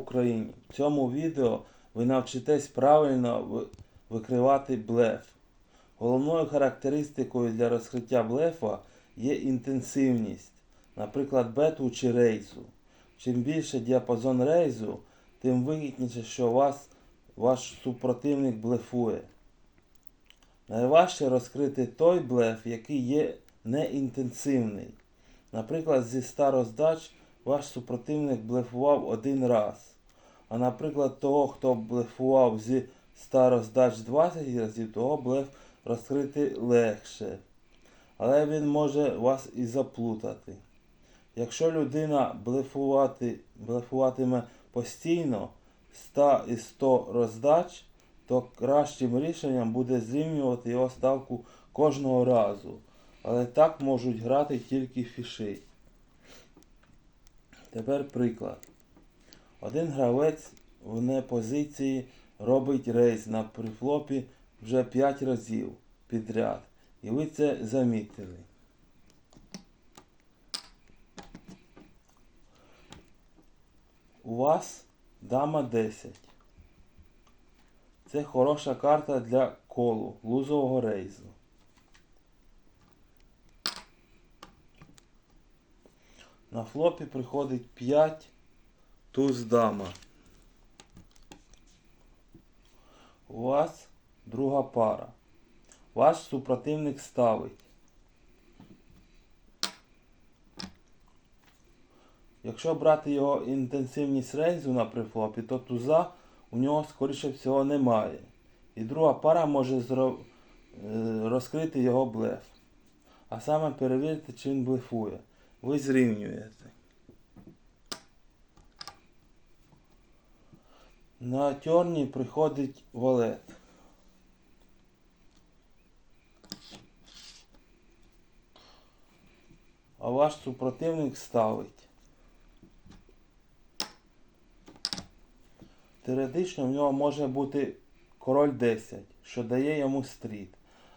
Україні! В цьому відео ви навчитесь правильно викривати блеф. Головною характеристикою для розкриття блефа є інтенсивність, наприклад, бету чи рейзу. Чим більше діапазон рейзу, тим вигідніше, що вас ваш супротивник блефує. Найважче розкрити той блеф, який є неінтенсивний. Наприклад, зі 100 роздач ваш супротивник блефував один раз. А наприклад, того, хто блефував зі 100 роздач 20 разів, того блеф розкрити легше. Але він може вас і заплутати. Якщо людина блефувати, блефуватиме постійно 100 із 100 роздач, то кращим рішенням буде зрівнювати його ставку кожного разу. Але так можуть грати тільки фіши. Тепер приклад. Один гравець вне позиції робить рейс на прифлопі вже 5 разів підряд. І ви це замітили. У вас дама 10. Це хороша карта для колу, лузового рейзу. На флопі приходить 5 туз дама. У вас друга пара. Ваш супротивник ставить. Якщо брати його інтенсивність рейзу на прифлопі, то туза у нього скоріше всього немає. І друга пара може зро- е, розкрити його блеф. А саме перевірити, чи він блефує. Ви зрівнюєте. На тьорні приходить валет. А ваш супротивник ставить. Теоретично в нього може бути король 10, що дає йому стріт.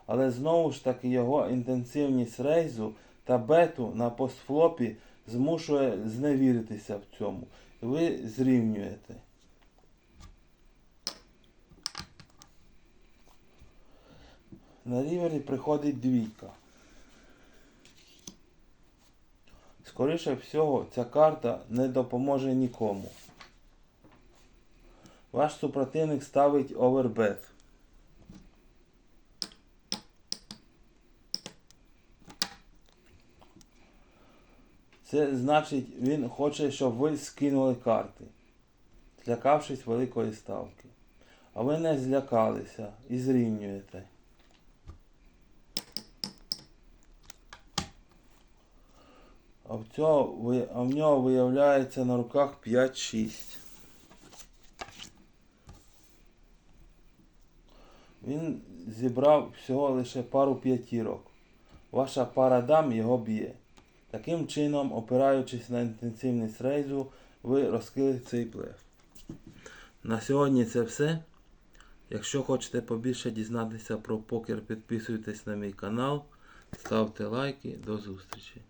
Але знову ж таки його інтенсивність рейзу та бету на постфлопі змушує зневіритися в цьому. Ви зрівнюєте. На рівері приходить двійка. Скоріше всього, ця карта не допоможе нікому. Ваш супротивник ставить овербет. Це значить, він хоче, щоб ви скинули карти, злякавшись великої ставки. А ви не злякалися і зрівнюєте. А в, цього, а в нього виявляється на руках 5-6. Він зібрав всього лише пару п'ятірок. Ваша пара дам його б'є. Таким чином, опираючись на інтенсивність рейзу, ви розкрили цей плев. На сьогодні це все. Якщо хочете побільше дізнатися про покер, підписуйтесь на мій канал, ставте лайки. До зустрічі.